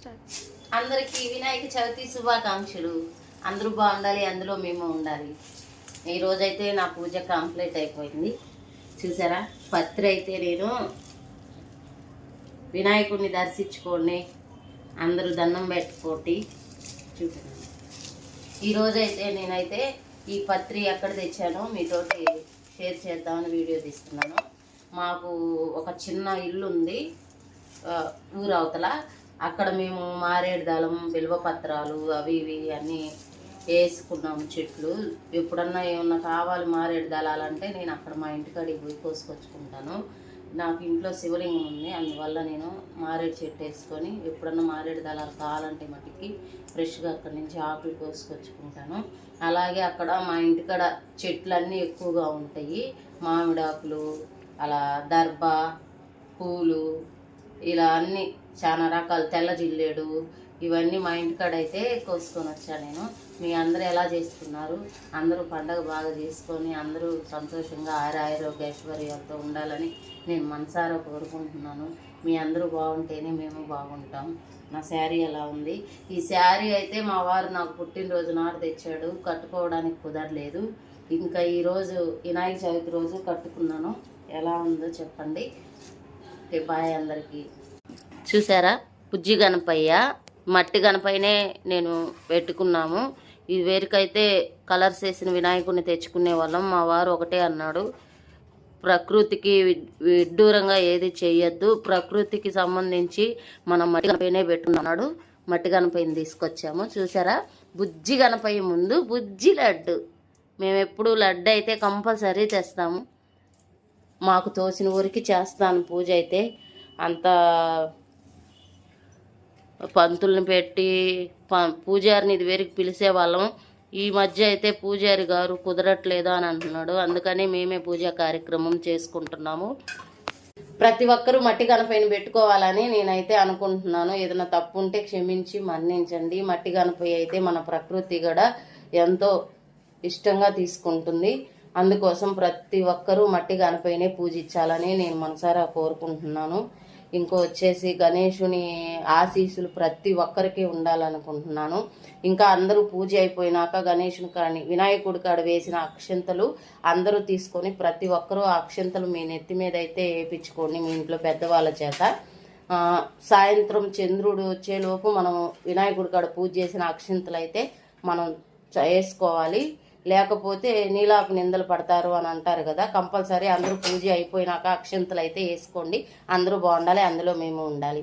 Start అందరికీ వినాయక చవితి శుభాకాంక్షలు. అందరూ బాగుండాలి అందులో మేము ఉండాలి. ఈరోజైతే నా పూజ కంప్లీట్ అయిపోయింది. చూసారా? పత్రి అయితే నేను వినాయకుడిని దర్శించుకోండి. అందరూ దండం పెట్టుకోటి చూడండి ఈరోజైతే నేనైతే ఈ పత్రి ఎక్కడ తెచ్చానో మీతోటి షేర్ చేద్దామని వీడియో తీస్తున్నాను. మాకు ఒక చిన్న ఇల్లు ఉంది ఊరవతల ఊరు అవతల. అక్కడ మేము మారేడు దళం విలువ పత్రాలు అవి ఇవి అన్నీ వేసుకున్నాము చెట్లు. ఎప్పుడన్నా ఏమన్నా కావాలి మారేడు దళాలంటే నేను అక్కడ మా ఇంటికాడికి పోయి కోసుకొచ్చుకుంటాను. నాకు ఇంట్లో శివలింగం ఉంది అందువల్ల నేను మారేడు చెట్టు వేసుకొని ఎప్పుడన్నా మారేడు దళాలు కావాలంటే మటుకి ఫ్రెష్గా అక్కడి నుంచి ఆకులు కోసుకొచ్చుకుంటాను. అలాగే అక్కడ మా ఇంటికాడ చెట్లన్నీ ఎక్కువగా ఉంటాయి. మామిడాకులు అలా దర్భ పూలు ఇలా అన్ని చాలా రకాల తెల్ల జిల్లేడు ఇవన్నీ మా ఇంటికాడ అయితే కోసుకొని వచ్చాను నేను. మీ అందరూ ఎలా చేసుకున్నారు? అందరూ పండగ బాగా చేసుకొని అందరూ సంతోషంగా ఆరు ఆరోగ్య ఐశ్వర్యాలతో ఉండాలని నేను మనసారా కోరుకుంటున్నాను. మీ అందరూ బాగుంటేనే మేము బాగుంటాం. నా శారీ ఎలా ఉంది? ఈ శారీ అయితే మా వారు నాకు పుట్టినరోజు నాడు తెచ్చాడు. కట్టుకోవడానికి కుదరలేదు. ఇంకా ఈరోజు వినాయక చవితి రోజు కట్టుకున్నాను. ఎలా ఉందో చెప్పండి. ఓకే బాయ్ అందరికీ. చూసారా? బుజ్జి గణపయ్య మట్టి గణపైనే నేను పెట్టుకున్నాము. ఈ వేరుకైతే కలర్స్ వేసిన వినాయకుడిని తెచ్చుకునే వాళ్ళం. మా వారు ఒకటే అన్నాడు. ప్రకృతికి విడ్డూరంగా ఏది చేయొద్దు. ప్రకృతికి సంబంధించి మనం మట్టి గణపైనే పెట్టుకున్నాడు మట్టి గణపైని తీసుకొచ్చాము. చూసారా? బుజ్జి గణపయ్య ముందు బుజ్జి లడ్డు. మేము ఎప్పుడు లడ్డు అయితే కంపల్సరీ తెస్తాము. మాకు తోసిన ఊరికి చేస్తాను పూజ అయితే. అంత పంతుల్ని పెట్టి పూజారిని ఇది వేరికి పిలిచేవాళ్ళం ఈ మధ్య అయితే పూజారి గారు కుదరట్లేదు అని అంటున్నాడు. అందుకని మేమే పూజా కార్యక్రమం చేసుకుంటున్నాము. ప్రతి ఒక్కరూ మట్టి గణపైన పెట్టుకోవాలని నేనైతే అనుకుంటున్నాను. ఏదైనా తప్పు ఉంటే క్షమించి మన్నించండి. మట్టి గణపై అయితే మన ప్రకృతి కూడా ఎంతో ఇష్టంగా తీసుకుంటుంది. అందుకోసం ప్రతి ఒక్కరూ మట్టి గణపైనే పూజించాలని నేను మనసారా కోరుకుంటున్నాను. ఇంకో వచ్చేసి గణేషుని ఆశీస్సులు ప్రతి ఒక్కరికి ఉండాలనుకుంటున్నాను. ఇంకా అందరూ పూజ అయిపోయినాక గణేషుని కాని వినాయకుడి కాడ వేసిన అక్షంతలు అందరూ తీసుకొని ప్రతి ఒక్కరూ ఆ అక్షంతలు మీ నెత్తి మీద అయితే వేయించుకోండి మీ ఇంట్లో పెద్దవాళ్ళ చేత. సాయంత్రం చంద్రుడు వచ్చేలోపు మనం వినాయకుడి కాడ పూజ చేసిన అక్షంతలు అయితే మనం వేసుకోవాలి లేకపోతే నీలాకు నిందలు పడతారు అని అంటారు కదా కంపల్సరీ అందరూ పూజ అయిపోయినాక అక్షంతలు అయితే వేసుకోండి. అందరూ బాగుండాలి అందులో మేము ఉండాలి.